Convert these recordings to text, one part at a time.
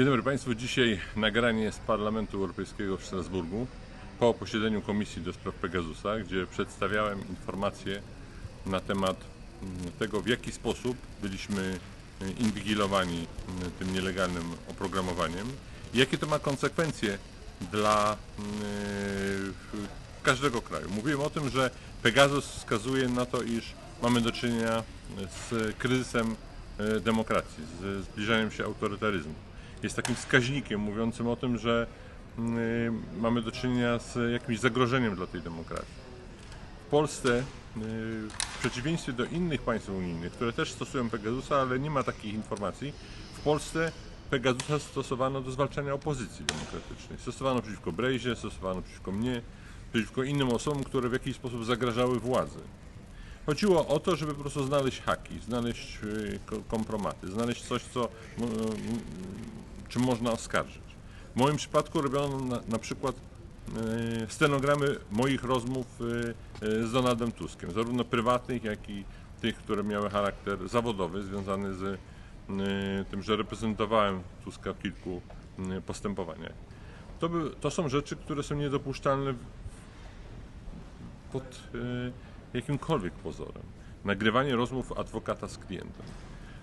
Dzień dobry Państwu. Dzisiaj nagranie z Parlamentu Europejskiego w Strasburgu po posiedzeniu Komisji do Spraw Pegasusa, gdzie przedstawiałem informacje na temat mm, tego, w jaki sposób byliśmy y, inwigilowani y, tym nielegalnym oprogramowaniem i jakie to ma konsekwencje dla każdego kraju. Mówiłem o tym, że Pegasus wskazuje na to, iż mamy do czynienia z kryzysem e, demokracji, z zbliżaniem się autorytaryzmu. Jest takim wskaźnikiem mówiącym o tym, że mm, mamy do czynienia z jakimś zagrożeniem dla tej demokracji. W Polsce, y, w przeciwieństwie do innych państw unijnych, które też stosują Pegasusa, ale nie ma takich informacji, w Polsce Pegasusa stosowano do zwalczania opozycji demokratycznej. Stosowano przeciwko Brejzie, stosowano przeciwko mnie, przeciwko innym osobom, które w jakiś sposób zagrażały władzy. Chodziło o to, żeby po prostu znaleźć haki, znaleźć y, ko- kompromaty, znaleźć coś, co, czym można oskarżyć. W moim przypadku robiono na, na przykład y, stenogramy moich rozmów y, y, z Donaldem Tuskiem, zarówno prywatnych, jak i tych, które miały charakter zawodowy, związany z tym, że reprezentowałem Tuska w kilku postępowaniach. To, by, to są rzeczy, które są niedopuszczalne pod e, jakimkolwiek pozorem. Nagrywanie rozmów adwokata z klientem.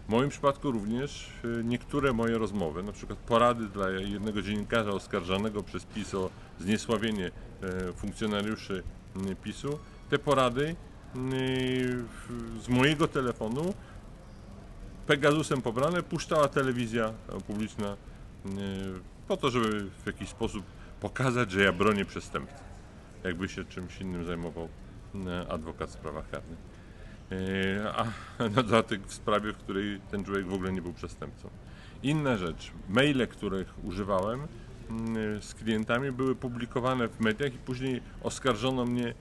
W moim przypadku również e, niektóre moje rozmowy, na przykład porady dla jednego dziennikarza oskarżanego przez PiS o zniesławienie e, funkcjonariuszy m, PiSu, te porady z mojego telefonu Pegasusem pobrane puszczała telewizja publiczna po to, żeby w jakiś sposób pokazać, że ja bronię przestępców jakby się czymś innym zajmował adwokat w sprawach karnych. E, A na dodatek w sprawie, w której ten człowiek w ogóle nie był przestępcą. Inna rzecz, maile, których używałem mm, z klientami były publikowane w mediach i później oskarżono mnie e,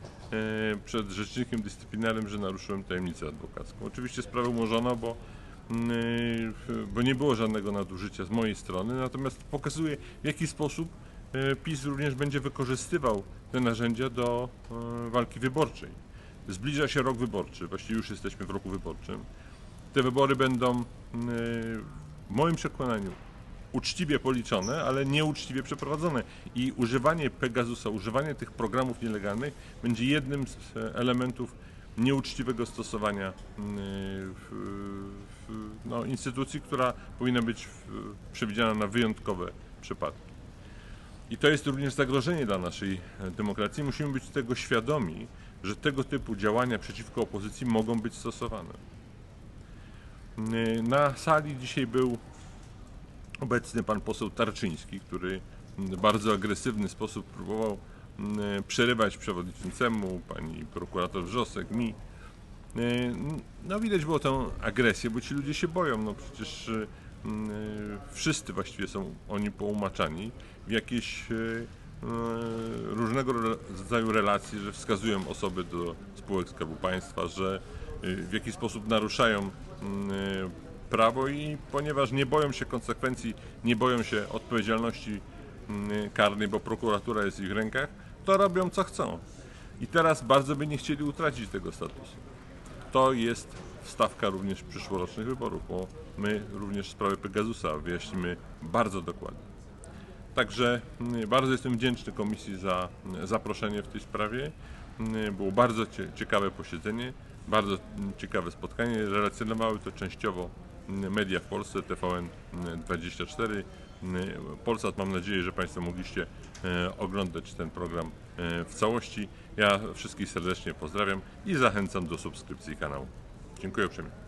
przed rzecznikiem dyscyplinarnym, że naruszyłem tajemnicę adwokacką. Oczywiście sprawę umorzono, bo, bo nie było żadnego nadużycia z mojej strony, natomiast pokazuje w jaki sposób PiS również będzie wykorzystywał te narzędzia do walki wyborczej. Zbliża się rok wyborczy, właściwie już jesteśmy w roku wyborczym. Te wybory będą e, w moim przekonaniu uczciwie policzone, ale nieuczciwie przeprowadzone. I używanie Pegasusa, używanie tych programów nielegalnych będzie jednym z elementów nieuczciwego stosowania w, no, instytucji, która powinna być przewidziana na wyjątkowe przypadki. I to jest również zagrożenie dla naszej e, demokracji. Musimy być tego świadomi, że tego typu działania przeciwko opozycji mogą być stosowane. Yy, Na sali dzisiaj był obecny pan poseł Tarczyński, który w bardzo agresywny sposób próbował mm, przerywać przewodniczącemu, pani prokurator Wrzosek, mi. Yy, No widać było tę agresję, bo ci ludzie się boją. No przecież yy, wszyscy właściwie są oni poumaczani w jakieś ro- rodzaju relacje, że wskazują osoby do spółek Skarbu Państwa, że yy, w jakiś sposób naruszają yy, prawo i ponieważ nie boją się konsekwencji, nie boją się odpowiedzialności mm, karnej, bo prokuratura jest w ich rękach, to robią co chcą. I teraz bardzo by nie chcieli utracić tego statusu. To jest wstawka również przyszłorocznych wyborów, bo my również sprawę Pegasusa wyjaśnimy bardzo dokładnie. Także mm, bardzo jestem wdzięczny komisji za mm, zaproszenie w tej sprawie. Mm, Było bardzo cie- ciekawe posiedzenie, bardzo ciekawe spotkanie. Relacjonowały to częściowo media w Polsce, TVN24. mm, Polsat, mam nadzieję, że Państwo mogliście e, oglądać ten program e, w całości. Ja wszystkich serdecznie pozdrawiam i zachęcam do subskrypcji kanału. Dziękuję uprzejmie.